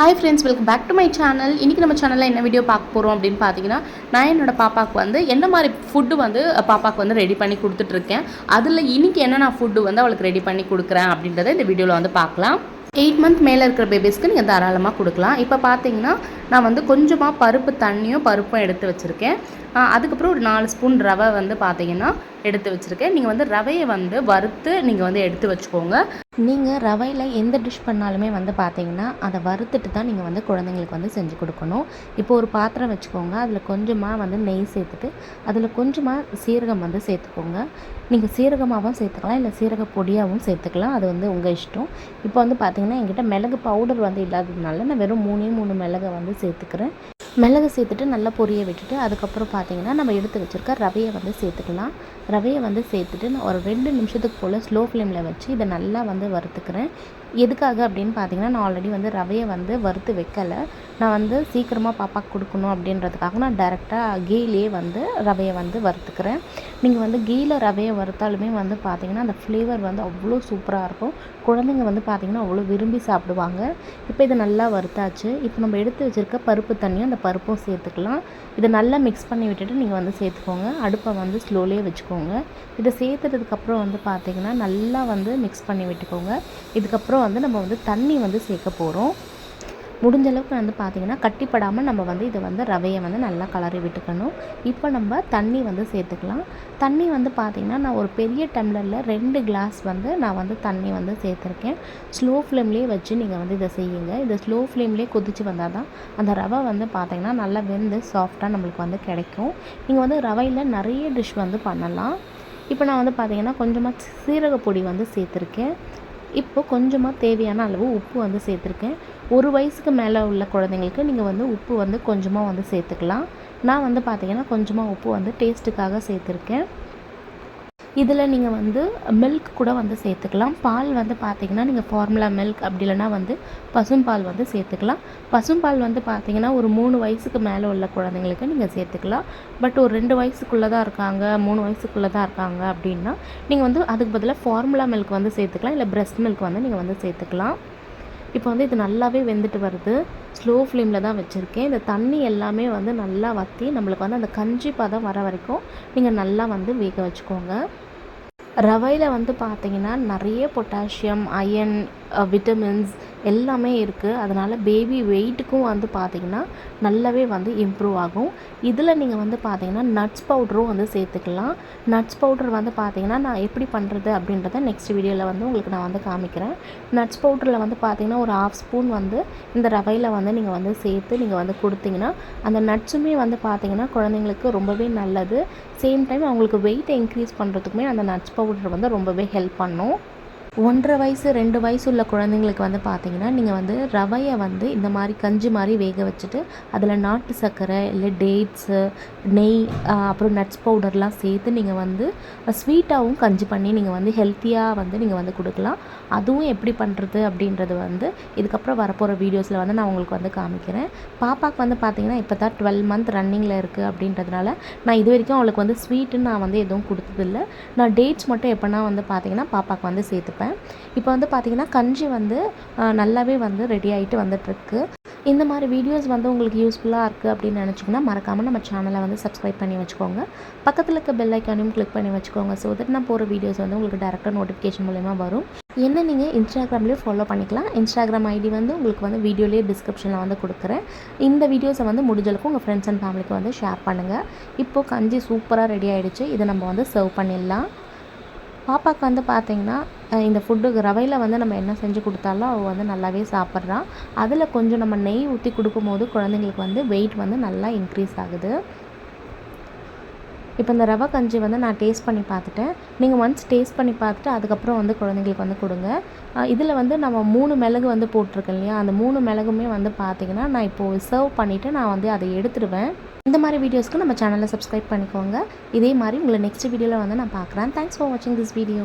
Hi friends welcome back to my channel இன்றைக்கி நம்ம சேனலில் என்ன வீடியோ பார்க்க போகிறோம் அப்படின்னு பார்த்தீங்கன்னா நான் என்னோட பாப்பாவுக்கு வந்து என்ன மாதிரி ஃபுட்டு வந்து பாப்பாவுக்கு வந்து ரெடி பண்ணி கொடுத்துட்ருக்கேன். அதில் இன்றைக்கி என்னென்ன ஃபுட்டு வந்து அவளுக்கு ரெடி பண்ணி கொடுக்குறேன் அப்படின்றத இந்த வீடியோவில் வந்து பார்க்கலாம். எயிட் மந்த் மேலே இருக்கிற பேபிஸ்க்கு நீங்கள் தாராளமாக கொடுக்கலாம். இப்போ பார்த்தீங்கன்னா நான் வந்து கொஞ்சமாக பருப்பு தண்ணியும் பருப்பும் எடுத்து வச்சுருக்கேன். அதுக்கப்புறம் ஒரு நாலு ஸ்பூன் ரவை வந்து பார்த்தீங்கன்னா எடுத்து வச்சுருக்கேன். நீங்கள் வந்து ரவையை வந்து வறுத்து நீங்கள் வந்து எடுத்து வச்சுக்கோங்க. நீங்கள் ரவையில் எந்த டிஷ் பண்ணாலுமே வந்து பார்த்தீங்கன்னா அதை வறுத்துட்டு தான் நீங்கள் வந்து குழந்தைங்களுக்கு வந்து செஞ்சு கொடுக்கணும். இப்போ ஒரு பாத்திரம் வச்சுக்கோங்க. அதில் கொஞ்சமாக வந்து நெய் சேர்த்துட்டு அதில் கொஞ்சமாக சீரகம் வந்து சேர்த்துக்கோங்க. நீங்கள் சீரகமாகவும் சேர்த்துக்கலாம். இல்லை சீரக பொடியாகவும் சேர்த்துக்கலாம். அது வந்து உங்கள் இஷ்டம். இப்போ வந்து பார்த்திங்கன்னா என்கிட்ட மிளகு பவுடர் வந்து இல்லாததுனால நான் வெறும் மூணே மூணு மிளகை வந்து சேர்த்துக்கிறேன். மிளகு சேர்த்துட்டு நல்லா பொரிய விட்டுட்டு அதுக்கப்புறம் பார்த்தீங்கன்னா நம்ம எடுத்து வச்சுருக்க ரவையை வந்து சேர்த்துக்கலாம். ரவையை வந்து சேர்த்துட்டு நான் ஒரு ரெண்டு நிமிஷத்துக்கு போல் ஸ்லோ ஃப்ளேமில் வச்சு இதை நல்லா வந்து வறுத்துக்கிறேன். எதுக்காக அப்படின்னு பார்த்தீங்கன்னா நான் ஆல்ரெடி வந்து ரவையை வந்து வறுத்து வைக்கலை. நான் வந்து சீக்கிரமாக பாப்பாக்கு கொடுக்கணும் அப்படின்றதுக்காக நான் டேரெக்டாக கீலேயே வந்து ரவையை வந்து வறுத்துக்கிறேன். நீங்கள் வந்து கீயில் ரவையை வறுத்தாலுமே வந்து பார்த்தீங்கன்னா அந்த ஃப்ளேவர் வந்து அவ்வளோ சூப்பராக இருக்கும். குழந்தைங்க வந்து பார்த்தீங்கன்னா அவ்வளோ விரும்பி சாப்பிடுவாங்க. இப்போ இது நல்லா வறுத்தாச்சு. இப்போ நம்ம எடுத்து வச்சுருக்க பருப்பு தண்ணியும் அந்த பருப்பும் சேர்த்துக்கலாம். இதை நல்லா மிக்ஸ் பண்ணி விட்டுட்டு நீங்கள் வந்து சேர்த்துக்கோங்க. அடுப்பை வந்து ஸ்லோலே வச்சுக்கோங்க. இதை சேர்த்துட்டதுக்கப்புறம் வந்து பார்த்தீங்கன்னா நல்லா வந்து மிக்ஸ் பண்ணி விட்டுக்கோங்க. இதுக்கப்புறம் வந்து நம்ம வந்து தண்ணி வந்து சேர்க்க போகிறோம் முடிஞ்ச அளவுக்கு வந்து பார்த்திங்கன்னா கட்டிப்படாமல் நம்ம வந்து இதை வந்து ரவையை வந்து நல்லா கலரி விட்டுக்கணும். இப்போ நம்ம தண்ணி வந்து சேர்த்துக்கலாம். தண்ணி வந்து பார்த்திங்கன்னா நான் ஒரு பெரிய டம்ளரில் ரெண்டு கிளாஸ் வந்து நான் வந்து தண்ணி வந்து சேர்த்துருக்கேன். ஸ்லோ ஃப்ளேம்லேயே வச்சு நீங்கள் வந்து இதை செய்யுங்க. இதை ஸ்லோ ஃப்ளேம்லேயே கொதிச்சு வந்தால் தான் அந்த ரவை வந்து பார்த்திங்கன்னா நல்லா வெந்து சாஃப்டாக நம்மளுக்கு வந்து கிடைக்கும். நீங்கள் வந்து ரவையில் நிறைய டிஷ் வந்து பண்ணலாம். இப்போ நான் வந்து பார்த்திங்கன்னா கொஞ்சமாக சீரக பொடி வந்து சேர்த்துருக்கேன். இப்போ கொஞ்சமாக தேவையான அளவு உப்பு வந்து சேர்த்துருக்கேன். ஒரு வயசுக்கு மேலே உள்ள குழந்தைங்களுக்கு நீங்கள் வந்து உப்பு வந்து கொஞ்சமாக வந்து சேர்த்துக்கலாம். நான் வந்து பார்த்தீங்கன்னா கொஞ்சமாக உப்பு வந்து டேஸ்ட்டுக்காக சேர்த்துருக்கேன். இதில் நீங்கள் வந்து மில்க் கூட வந்து சேர்த்துக்கலாம். பால் வந்து பார்த்தீங்கன்னா நீங்கள் ஃபார்முலா மில்க் அப்படி இல்லைன்னா வந்து பசும்பால் வந்து சேர்த்துக்கலாம். பசும்பால் வந்து பார்த்திங்கன்னா ஒரு மூணு வயசுக்கு மேலே உள்ள குழந்தைங்களுக்கு நீங்கள் சேர்த்துக்கலாம். பட் ஒரு ரெண்டு வயசுக்குள்ளே தான் இருக்காங்க மூணு வயசுக்குள்ளே தான் இருக்காங்க அப்படின்னா நீங்கள் வந்து அதுக்கு பதிலாக ஃபார்முலா மில்க் வந்து சேர்த்துக்கலாம். இல்லை பிரஸ்ட் மில்க் வந்து நீங்கள் வந்து சேர்த்துக்கலாம். இப்போ வந்து இது நல்லாவே வெந்துட்டு வருது. ஸ்லோ ஃப்ளேமில் தான் வச்சுருக்கேன். இந்த தண்ணி எல்லாமே வந்து நல்லா வற்றி நம்மளுக்கு வந்து அந்த கஞ்சி பதம் வர வரைக்கும் நீங்கள் நல்லா வந்து வேக வச்சுக்கோங்க. ரவையில் வந்து பார்த்தீங்கன்னா நிறைய பொட்டாசியம் அயன் விட்டமின்ஸ் எல்லாமே இருக்குது அதனால் பேபி வெயிட்டுக்கும் வந்து பார்த்திங்கன்னா நல்லாவே வந்து இம்ப்ரூவ் ஆகும். இதில் நீங்கள் வந்து பார்த்தீங்கன்னா நட்ஸ் பவுடரும் வந்து சேர்த்துக்கலாம். நட்ஸ் பவுடர் வந்து பார்த்தீங்கன்னா நான் எப்படி பண்ணுறது அப்படின்றத நெக்ஸ்ட் வீடியோவில் வந்து உங்களுக்கு நான் வந்து காமிக்கிறேன். நட்ஸ் பவுடரில் வந்து பார்த்தீங்கன்னா ஒரு ஆஃப் ஸ்பூன் வந்து இந்த ரவையில் வந்து நீங்கள் வந்து சேர்த்து நீங்கள் வந்து கொடுத்தீங்கன்னா அந்த நட்ஸுமே வந்து பார்த்தீங்கன்னா குழந்தைங்களுக்கு ரொம்பவே நல்லது. சேம் டைம் அவங்களுக்கு வெயிட்டை இன்க்ரீஸ் பண்ணுறதுக்குமே அந்த நட்ஸ் பவுடர் வந்து ரொம்பவே ஹெல்ப் பண்ணும். ஒன்றரை வயசு ரெண்டு வயசு உள்ள குழந்தைங்களுக்கு வந்து பார்த்தீங்கன்னா நீங்கள் வந்து ரவையை வந்து இந்த மாதிரி கஞ்சி மாதிரி வேக வச்சுட்டு அதில் நாட்டு சர்க்கரை இல்லை டேட்ஸு நெய் அப்புறம் நட்ஸ் பவுடர்லாம் சேர்த்து நீங்கள் வந்து ஸ்வீட்டாகவும் கஞ்சி பண்ணி நீங்கள் வந்து ஹெல்த்தியாக வந்து நீங்கள் வந்து கொடுக்கலாம். அதுவும் எப்படி பண்ணுறது அப்படின்றது வந்து இதுக்கப்புறம் வரப்போகிற வீடியோஸில் வந்து நான் உங்களுக்கு வந்து காமிக்கிறேன். பாப்பாவுக்கு வந்து பார்த்தீங்கன்னா இப்போ தான் டுவெல் மந்த் ரன்னிங்கில் இருக்குது அப்படின்றதுனால நான் இது வரைக்கும் அவளுக்கு வந்து ஸ்வீட்டுன்னு நான் வந்து எதுவும் கொடுத்ததில்லை. நான் டேட்ஸ் மட்டும் எப்போனா வந்து பார்த்தீங்கன்னா பாப்பாவுக்கு வந்து சேர்த்துப்பேன். இப்போ வந்து பார்த்திங்கன்னா கஞ்சி வந்து நல்லாவே வந்து ரெடி ஆகிட்டு வந்துட்டுருக்கு. இந்த மாதிரி வீடியோஸ் வந்து உங்களுக்கு யூஸ்ஃபுல்லாக இருக்குது அப்படின்னு நினச்சிங்கன்னா மறக்காமல் நம்ம சேனலை வந்து சப்ஸ்கிரைப் பண்ணி வச்சுக்கோங்க. பக்கத்தில் இருக்க பெல் ஐக்கானையும் கிளிக் பண்ணி வச்சுக்கோங்க. ஸோ தட் நான் போகிற வீடியோஸ் வந்து உங்களுக்கு டேரெக்டாக நோட்டிஃபிகேஷன் மூலயமா வரும். என்ன நீங்கள் இன்ஸ்டாகிராம்லேயும் ஃபாலோ பண்ணிக்கலாம். இன்ஸ்டாகிராம் ஐடி வந்து உங்களுக்கு வந்து வீடியோலேயே டிஸ்கிரிப்ஷனில் வந்து கொடுக்குறேன். இந்த வீடியோஸை வந்து முடிஞ்சளவுக்கு உங்கள் ஃப்ரெண்ட்ஸ் அண்ட் ஃபேமிலிக்கு வந்து ஷேர் பண்ணுங்கள் இப்போது கஞ்சி சூப்பராக ரெடி ஆகிடுச்சு இதை நம்ம வந்து சர்வ் பண்ணிடலாம். பாப்பாவுக்கு வந்து பார்த்திங்கன்னா இந்த ஃபுட்டுக்கு ரவையில் வந்து நம்ம என்ன செஞ்சு கொடுத்தாலும் அவள் வந்து நல்லாவே சாப்பிட்றான் அதில் கொஞ்சம் நம்ம நெய் ஊற்றி கொடுக்கும்போது குழந்தைங்களுக்கு வந்து வெயிட் வந்து நல்லா இன்க்ரீஸ் ஆகுது. இப்போ இந்த ரவை கஞ்சி வந்து நான் டேஸ்ட் பண்ணி பார்த்துட்டேன். நீங்கள் ஒன்ஸ் டேஸ்ட் பண்ணி பார்த்துட்டு அதுக்கப்புறம் வந்து குழந்தைங்களுக்கு வந்து கொடுங்க. இதில் வந்து நம்ம மூணு மிளகு வந்து போட்டிருக்கேன் இல்லையா? அந்த மூணு மிளகுமே வந்து பார்த்தீங்கன்னா நான் இப்போது சர்வ் பண்ணிவிட்டு நான் வந்து அதை எடுத்துடுவேன் இந்த மாதிரி வீடியோஸ்க்கு நம்ம சேனலை சப்ஸ்கிரைப் பண்ணிக்கோங்க. இதே மாதிரி உங்களை நெக்ஸ்ட் வீடியோவில் வந்து நான் பார்க்குறேன். தேங்க்ஸ் ஃபார் வாட்சிங் திஸ் வீடியோ